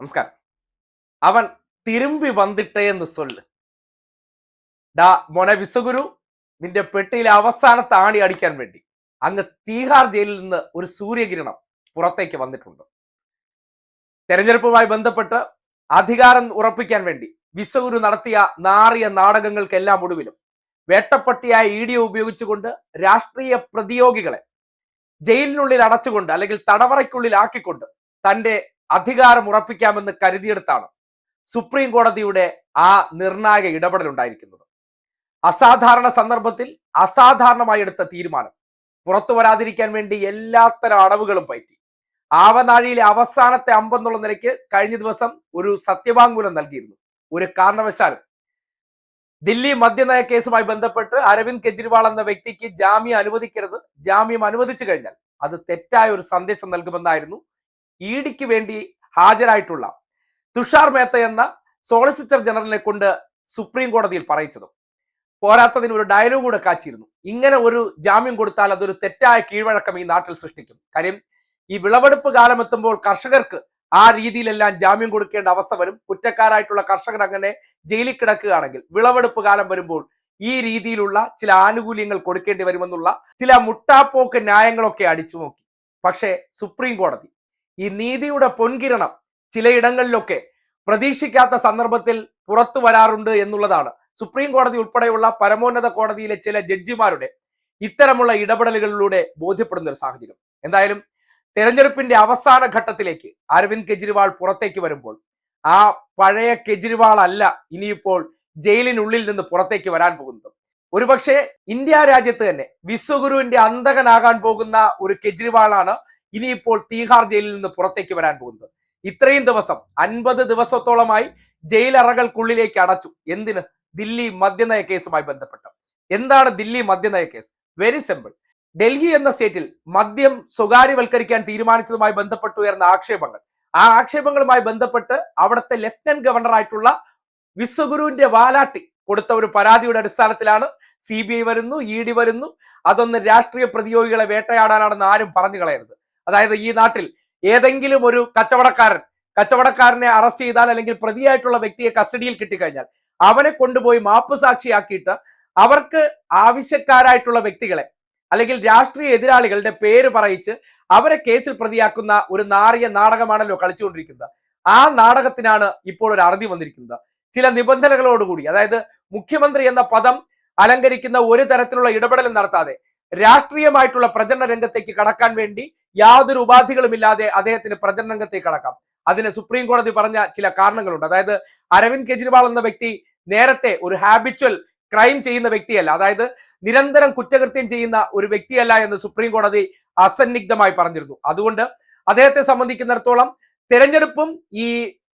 നമസ്കാരം. അവൻ തിരുമ്പി വന്നിട്ടേ എന്ന് സൊല്ല്. ഡാ മോനെ വിശ്വഗുരു നിന്റെ പെട്ടിയിലെ അവസാനത്തെ ആണി അടിക്കാൻ വേണ്ടി. അങ്ങ് തീഹാർ ജയിലിൽ നിന്ന് ഒരു സൂര്യകിരണം പുറത്തേക്ക് വന്നിട്ടുണ്ട്. തെരഞ്ഞെടുപ്പുമായി ബന്ധപ്പെട്ട് അധികാരം ഉറപ്പിക്കാൻ വേണ്ടി വിശ്വഗുരു നടത്തിയ നാറിയ നാടകങ്ങൾക്കെല്ലാം ഒടുവിലും വേട്ടപ്പട്ടിയായ ഇ ഡി ഉപയോഗിച്ചുകൊണ്ട് രാഷ്ട്രീയ പ്രതിയോഗികളെ ജയിലിനുള്ളിൽ അടച്ചുകൊണ്ട് അല്ലെങ്കിൽ തടവറയ്ക്കുള്ളിൽ ആക്കിക്കൊണ്ട് തന്റെ അധികാരം ഉറപ്പിക്കാമെന്ന് കരുതിയെടുത്താണ് സുപ്രീം കോടതിയുടെ ആ നിർണായക ഇടപെടൽ ഉണ്ടായിരിക്കുന്നത്. അസാധാരണ സന്ദർഭത്തിൽ അസാധാരണമായി എടുത്ത തീരുമാനം. പുറത്തു വരാതിരിക്കാൻ വേണ്ടി എല്ലാത്തരം അടവുകളും പറ്റി ആവനാഴിയിലെ അവസാനത്തെ അമ്പെന്നുള്ള നിലയ്ക്ക് കഴിഞ്ഞ ദിവസം ഒരു സത്യവാങ്മൂലം നൽകിയിരുന്നു. ഒരു കാരണവശാലും. ദില്ലി മദ്യനയ കേസുമായി ബന്ധപ്പെട്ട് അരവിന്ദ് കെജ്രിവാൾ എന്ന വ്യക്തിക്ക് ജാമ്യം അനുവദിക്കരുത്. ജാമ്യം അനുവദിച്ചു കഴിഞ്ഞാൽ അത് തെറ്റായ ഒരു സന്ദേശം നൽകുമെന്നായിരുന്നു ഇ ഡിക്ക് വേണ്ടി ഹാജരായിട്ടുള്ള തുഷാർ മേത്ത എന്ന സോളിസിറ്റർ ജനറലിനെ കൊണ്ട് സുപ്രീം കോടതിയിൽ പറയിച്ചതും. പോരാത്തതിന് ഒരു ഡയലോഗ് കൂടെ കാച്ചിരുന്നു. ഇങ്ങനെ ഒരു ജാമ്യം കൊടുത്താൽ അതൊരു തെറ്റായ കീഴ്വഴക്കം ഈ നാട്ടിൽ സൃഷ്ടിക്കും. കാര്യം ഈ വിളവെടുപ്പ് കാലം എത്തുമ്പോൾ കർഷകർക്ക് ആ രീതിയിലെല്ലാം ജാമ്യം കൊടുക്കേണ്ട അവസ്ഥ വരും. കുറ്റക്കാരായിട്ടുള്ള കർഷകർ അങ്ങനെ ജയിലിൽ കിടക്കുകയാണെങ്കിൽ വിളവെടുപ്പ് കാലം വരുമ്പോൾ ഈ രീതിയിലുള്ള ചില ആനുകൂല്യങ്ങൾ കൊടുക്കേണ്ടി വരുമെന്നുള്ള ചില മുട്ടാപ്പോക്ക് ന്യായങ്ങളൊക്കെ അടിച്ചു നോക്കി. പക്ഷേ സുപ്രീം കോടതി ഈ നീതിയുടെ പൊൻകിരണം ചിലയിടങ്ങളിലൊക്കെ പ്രതീക്ഷിക്കാത്ത സന്ദർഭത്തിൽ പുറത്തു വരാറുണ്ട് എന്നുള്ളതാണ്. സുപ്രീം കോടതി ഉൾപ്പെടെയുള്ള പരമോന്നത കോടതിയിലെ ചില ജഡ്ജിമാരുടെ ഇത്തരമുള്ള ഇടപെടലുകളിലൂടെ ബോധ്യപ്പെടുന്ന ഒരു സാഹചര്യം. എന്തായാലും തെരഞ്ഞെടുപ്പിന്റെ അവസാന ഘട്ടത്തിലേക്ക് അരവിന്ദ് കെജ്രിവാൾ പുറത്തേക്ക് വരുമ്പോൾ ആ പഴയ കെജ്രിവാൾ അല്ല ഇനിയിപ്പോൾ ജയിലിനുള്ളിൽ നിന്ന് പുറത്തേക്ക് വരാൻ പോകുന്നത്. ഒരുപക്ഷെ ഇന്ത്യ രാജ്യത്ത് തന്നെ വിശ്വഗുരുവിന്റെ അന്തകനാകാൻ പോകുന്ന ഒരു കെജ്രിവാളാണ് ഇനിയിപ്പോൾ തീഹാർ ജയിലിൽ നിന്ന് പുറത്തേക്ക് വരാൻ പോകുന്നത്. ഇത്രയും ദിവസം അൻപത് ദിവസത്തോളമായി ജയിലറകൾക്കുള്ളിലേക്ക് അടച്ചു. എന്തിന്? ദില്ലി മദ്യനയ കേസുമായി ബന്ധപ്പെട്ട്. എന്താണ് ദില്ലി മദ്യനയ കേസ്? വെരി സിമ്പിൾ ഡൽഹി എന്ന സ്റ്റേറ്റിൽ മദ്യം സ്വകാര്യവൽക്കരിക്കാൻ തീരുമാനിച്ചതുമായി ബന്ധപ്പെട്ട് ഉയർന്ന ആക്ഷേപങ്ങൾ. ആ ആക്ഷേപങ്ങളുമായി ബന്ധപ്പെട്ട് അവിടുത്തെ ലെഫ്റ്റനന്റ് ഗവർണർ ആയിട്ടുള്ള വിശ്വഗുരുവിന്റെ വാലാട്ടി കൊടുത്ത ഒരു പരാതിയുടെ അടിസ്ഥാനത്തിലാണ് സി ബി ഐ വരുന്നു ഇ ഡി വരുന്നു. അതൊന്ന് രാഷ്ട്രീയ പ്രതിയോഗികളെ വേട്ടയാടാനാണെന്ന് ആരും പറഞ്ഞു കളയരുത്. അതായത് ഈ നാട്ടിൽ ഏതെങ്കിലും ഒരു കച്ചവടക്കാരൻ കച്ചവടക്കാരനെ അറസ്റ്റ് ചെയ്താൽ അല്ലെങ്കിൽ പ്രതിയായിട്ടുള്ള വ്യക്തിയെ കസ്റ്റഡിയിൽ കിട്ടിക്കഴിഞ്ഞാൽ അവനെ കൊണ്ടുപോയി മാപ്പ് സാക്ഷിയാക്കിയിട്ട് അവർക്ക് ആവശ്യക്കാരായിട്ടുള്ള വ്യക്തികളെ അല്ലെങ്കിൽ രാഷ്ട്രീയ എതിരാളികളുടെ പേര് പറയിച്ച് അവരെ കേസിൽ പ്രതിയാക്കുന്ന ഒരു നാറിയ നാടകമാണല്ലോ കളിച്ചുകൊണ്ടിരിക്കുന്നത്. ആ നാടകത്തിനാണ് ഇപ്പോൾ ഒരു അറുതി വന്നിരിക്കുന്നത്. ചില നിബന്ധനകളോടുകൂടി അതായത് മുഖ്യമന്ത്രി എന്ന പദം അലങ്കരിക്കുന്ന ഒരു തരത്തിലുള്ള ഇടപെടലും നടത്താതെ രാഷ്ട്രീയമായിട്ടുള്ള പ്രചരണ രംഗത്തേക്ക് കടക്കാൻ വേണ്ടി യാതൊരു ഉപാധികളുമില്ലാതെ അദ്ദേഹത്തിന് പ്രചരണ രംഗത്തേക്ക് കടക്കാം. അതിന് സുപ്രീം കോടതി പറഞ്ഞ ചില കാരണങ്ങളുണ്ട്. അതായത് അരവിന്ദ് കെജ്രിവാൾ എന്ന വ്യക്തി നേരത്തെ ഒരു ഹാബിച്വൽ ക്രൈം ചെയ്യുന്ന വ്യക്തിയല്ല. അതായത് നിരന്തരം കുറ്റകൃത്യം ചെയ്യുന്ന ഒരു വ്യക്തിയല്ല എന്ന് സുപ്രീം കോടതി അസന്നിഗ്ധമായി പറഞ്ഞിരുന്നു. അതുകൊണ്ട് അദ്ദേഹത്തെ സംബന്ധിക്കുന്നിടത്തോളം തെരഞ്ഞെടുപ്പും ഈ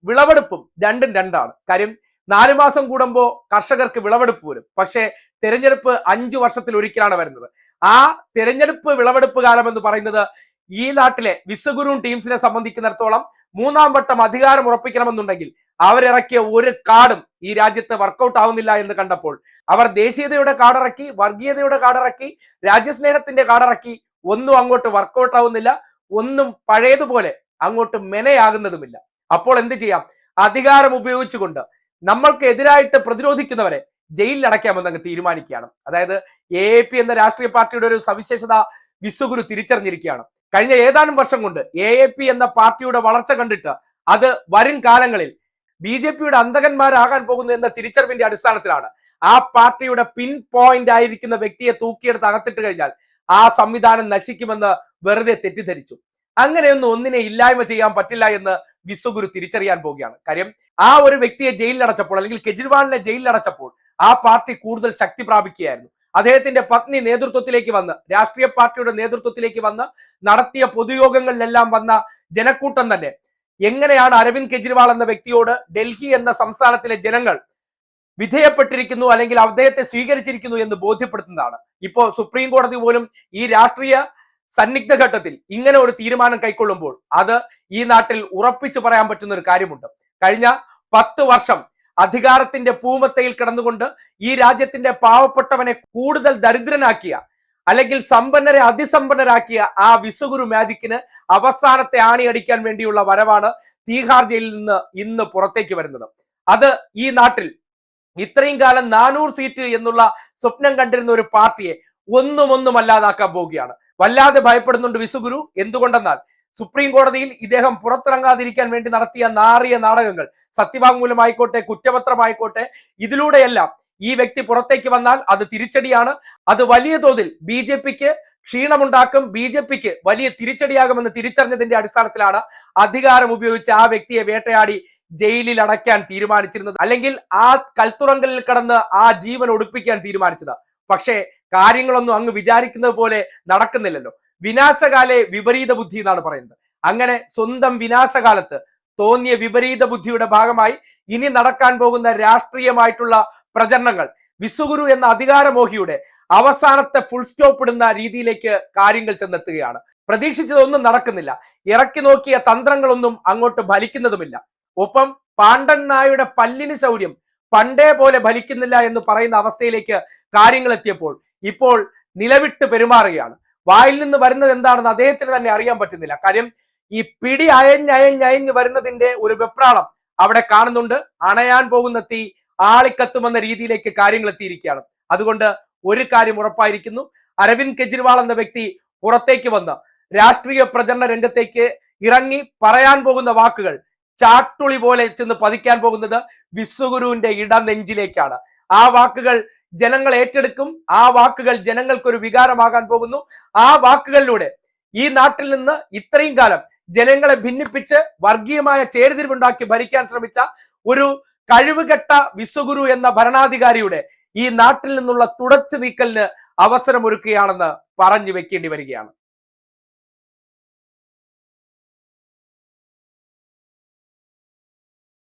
വിളവെടുപ്പും രണ്ടും രണ്ടാണ്. കാര്യം നാലു മാസം കൂടുമ്പോൾ കർഷകർക്ക് വിളവെടുപ്പ് വരും. പക്ഷേ തെരഞ്ഞെടുപ്പ് അഞ്ചു വർഷത്തിൽ ഒരിക്കലാണ് വരുന്നത്. ആ തിരഞ്ഞെടുപ്പ് വിളവെടുപ്പ് കാലം എന്ന് പറയുന്നത് ഈ നാട്ടിലെ വിശ്വഗുരുവും ടീംസിനെ സംബന്ധിക്കുന്നിടത്തോളം മൂന്നാം വട്ടം അധികാരം ഉറപ്പിക്കണമെന്നുണ്ടെങ്കിൽ അവരിറക്കിയ ഒരു കാർഡും ഈ രാജ്യത്ത് വർക്കൗട്ട് ആവുന്നില്ല എന്ന് കണ്ടപ്പോൾ അവർ ദേശീയതയുടെ കാർഡിറക്കി വർഗീയതയുടെ കാർഡിറക്കി രാജ്യസ്നേഹത്തിന്റെ കാർഡിറക്കി ഒന്നും അങ്ങോട്ട് വർക്കൗട്ട് ആവുന്നില്ല ഒന്നും പഴയതുപോലെ അങ്ങോട്ട് മെനയാകുന്നതുമില്ല. അപ്പോൾ എന്ത് ചെയ്യാം? അധികാരം ഉപയോഗിച്ചുകൊണ്ട് നമ്മൾക്ക് എതിരായിട്ട് പ്രതിരോധിക്കുന്നവരെ ജയിലിൽ അടയ്ക്കാമെന്ന് അങ്ങ് തീരുമാനിക്കുകയാണ്. അതായത് എ പി എന്ന രാഷ്ട്രീയ പാർട്ടിയുടെ ഒരു സവിശേഷത വിശ്വഗുരു തിരിച്ചറിഞ്ഞിരിക്കുകയാണ്. കഴിഞ്ഞ ഏതാനും വർഷം കൊണ്ട് എ എ പി എന്ന പാർട്ടിയുടെ വളർച്ച കണ്ടിട്ട് അത് വരും കാലങ്ങളിൽ ബി ജെ പിയുടെ അന്തകന്മാരാകാൻ പോകുന്നു എന്ന തിരിച്ചറിവിന്റെ അടിസ്ഥാനത്തിലാണ് ആ പാർട്ടിയുടെ പിൻ പോയിന്റ് ആയിരിക്കുന്ന വ്യക്തിയെ തൂക്കിയെടുത്ത് അകത്തിട്ട് കഴിഞ്ഞാൽ ആ സംവിധാനം നശിക്കുമെന്ന് വെറുതെ തെറ്റിദ്ധരിച്ചു. അങ്ങനെയൊന്നും ഒന്നിനെ ഇല്ലായ്മ ചെയ്യാൻ പറ്റില്ല എന്ന് വിശ്വഗുരു തിരിച്ചറിയാൻ പോവുകയാണ്. കാര്യം ആ ഒരു വ്യക്തിയെ ജയിലിലടച്ചപ്പോൾ അല്ലെങ്കിൽ കെജ്രിവാളിനെ ജയിലിലടച്ചപ്പോൾ ആ പാർട്ടി കൂടുതൽ ശക്തി പ്രാപിക്കുകയായിരുന്നു. അദ്ദേഹത്തിന്റെ പത്നി നേതൃത്വത്തിലേക്ക് വന്ന് രാഷ്ട്രീയ പാർട്ടിയുടെ നേതൃത്വത്തിലേക്ക് വന്ന് നടത്തിയ പൊതുയോഗങ്ങളിലെല്ലാം വന്ന ജനക്കൂട്ടം തന്നെ. എങ്ങനെയാണ് അരവിന്ദ് കെജ്രിവാൾ എന്ന വ്യക്തിയോട് ഡൽഹി എന്ന സംസ്ഥാനത്തിലെ ജനങ്ങൾ വിധേയപ്പെട്ടിരിക്കുന്നു അല്ലെങ്കിൽ അദ്ദേഹത്തെ സ്വീകരിച്ചിരിക്കുന്നു എന്ന് ബോധ്യപ്പെടുത്തുന്നതാണ്. ഇപ്പോ സുപ്രീം കോടതി പോലും ഈ രാഷ്ട്രീയ സന്നിഗ്ധ ഘട്ടത്തിൽ ഇങ്ങനെ ഒരു തീരുമാനം കൈക്കൊള്ളുമ്പോൾ അത് ഈ നാട്ടിൽ ഉറപ്പിച്ചു പറയാൻ പറ്റുന്ന ഒരു കാര്യമുണ്ട്. കഴിഞ്ഞ പത്ത് വർഷം അധികാരത്തിന്റെ പൂമത്തയിൽ കിടന്നുകൊണ്ട് ഈ രാജ്യത്തിന്റെ പാവപ്പെട്ടവനെ കൂടുതൽ ദരിദ്രനാക്കിയ അല്ലെങ്കിൽ സമ്പന്നരെ അതിസമ്പന്നരാക്കിയ ആ വിശ്വഗുരു മാജിക്കിന് അവസാനത്തെ ആണി അടിക്കാൻ വേണ്ടിയുള്ള വരവാണ് തീഹാർ ജയിലിൽ നിന്ന് ഇന്ന് പുറത്തേക്ക് വരുന്നത്. അത് ഈ നാട്ടിൽ ഇത്രയും കാലം നാനൂറ് സീറ്റ് എന്നുള്ള സ്വപ്നം കണ്ടിരുന്ന ഒരു പാർട്ടിയെ ഒന്നും ഒന്നും അല്ലാതാക്കാൻ പോവുകയാണ്. വല്ലാതെ ഭയപ്പെടുന്നുണ്ട് വിസുഗുരു എന്തുകൊണ്ടെന്നാൽ സുപ്രീം കോടതിയിൽ ഇദ്ദേഹം പുറത്തിറങ്ങാതിരിക്കാൻ വേണ്ടി നടത്തിയ നാറിയ നാടകങ്ങൾ. സത്യവാങ്മൂലമായിക്കോട്ടെ കുറ്റപത്രമായിക്കോട്ടെ ഇതിലൂടെയെല്ലാം ഈ വ്യക്തി പുറത്തേക്ക് വന്നാൽ അത് തിരിച്ചടിയാണ്. അത് വലിയ തോതിൽ ബി ജെ പിക്ക് ക്ഷീണമുണ്ടാക്കും. ബി ജെ പിക്ക് വലിയ തിരിച്ചടിയാകുമെന്ന് തിരിച്ചറിഞ്ഞതിന്റെ അടിസ്ഥാനത്തിലാണ് അധികാരം ഉപയോഗിച്ച് ആ വ്യക്തിയെ വേട്ടയാടി ജയിലിൽ അടയ്ക്കാൻ തീരുമാനിച്ചിരുന്നത്. അല്ലെങ്കിൽ ആ കൽത്തുറങ്കലിൽ കടന്ന് ആ ജീവൻ ഒടുപ്പിക്കാൻ തീരുമാനിച്ചത്. പക്ഷേ കാര്യങ്ങളൊന്നും അങ്ങ് വിചാരിക്കുന്നത് പോലെ നടക്കുന്നില്ലല്ലോ. വിനാശകാലെ വിപരീത ബുദ്ധി എന്നാണ് പറയുന്നത്. അങ്ങനെ സ്വന്തം വിനാശകാലത്ത് തോന്നിയ വിപരീത ബുദ്ധിയുടെ ഭാഗമായി ഇനി നടക്കാൻ പോകുന്ന രാഷ്ട്രീയമായിട്ടുള്ള പ്രചരണങ്ങൾ വിസുഗുരു എന്ന അധികാരമോഹിയുടെ അവസാനത്തെ ഫുൾ സ്റ്റോപ്പ് ഇടുന്ന രീതിയിലേക്ക് കാര്യങ്ങൾ ചെന്നെത്തുകയാണ്. പ്രതീക്ഷിച്ചതൊന്നും നടക്കുന്നില്ല. ഇറക്കി നോക്കിയ തന്ത്രങ്ങളൊന്നും അങ്ങോട്ട് ഫലിക്കുന്നതുമില്ല. ഒപ്പം പാണ്ഡൻ നായുടെ പല്ലിന് ശൗര്യം പണ്ടേ പോലെ ഫലിക്കുന്നില്ല എന്ന് പറയുന്ന അവസ്ഥയിലേക്ക് കാര്യങ്ങൾ എത്തിയപ്പോൾ ഇപ്പോൾ നിലവിട്ട് പെരുമാറുകയാണ്. വായിൽ നിന്ന് വരുന്നത് എന്താണെന്ന് അദ്ദേഹത്തിന് തന്നെ അറിയാൻ പറ്റുന്നില്ല. കാര്യം ഈ പിടി അയഞ്ഞയഞ്ഞയഞ്ഞ് വരുന്നതിന്റെ ഒരു വെപ്രാളം അവിടെ കാണുന്നുണ്ട്. അണയാൻ പോകുന്ന തീ ആളിക്കത്തുമെന്ന രീതിയിലേക്ക് കാര്യങ്ങൾ എത്തിയിരിക്കുകയാണ്. അതുകൊണ്ട് ഒരു കാര്യം ഉറപ്പായിരിക്കുന്നു. അരവിന്ദ് കെജ്രിവാൾ എന്ന വ്യക്തി പുറത്തേക്ക് വന്ന് രാഷ്ട്രീയ പ്രചരണ രംഗത്തേക്ക് ഇറങ്ങി പറയാൻ പോകുന്ന വാക്കുകൾ ചാട്ടുളി പോലെ ചെന്ന് പതിക്കാൻ പോകുന്നത് വിശ്വഗുരുവിന്റെ ഇടനെഞ്ചിലേക്കാണ്. ആ വാക്കുകൾ ജനങ്ങൾ ഏറ്റെടുക്കും. ആ വാക്കുകൾ ജനങ്ങൾക്കൊരു വികാരമാകാൻ പോകുന്നു. ആ വാക്കുകളിലൂടെ ഈ നാട്ടിൽ നിന്ന് ഇത്രയും കാലം ജനങ്ങളെ ഭിന്നിപ്പിച്ച് വർഗീയമായ ചേരിതിരിവുണ്ടാക്കി ഭരിക്കാൻ ശ്രമിച്ച ഒരു കഴിവുകെട്ട വിശ്വഗുരു എന്ന ഭരണാധികാരിയുടെ ഈ നാട്ടിൽ നിന്നുള്ള തുടച്ചു നീക്കലിന് അവസരമൊരുക്കുകയാണെന്ന് പറഞ്ഞു വെക്കേണ്ടി വരികയാണ്.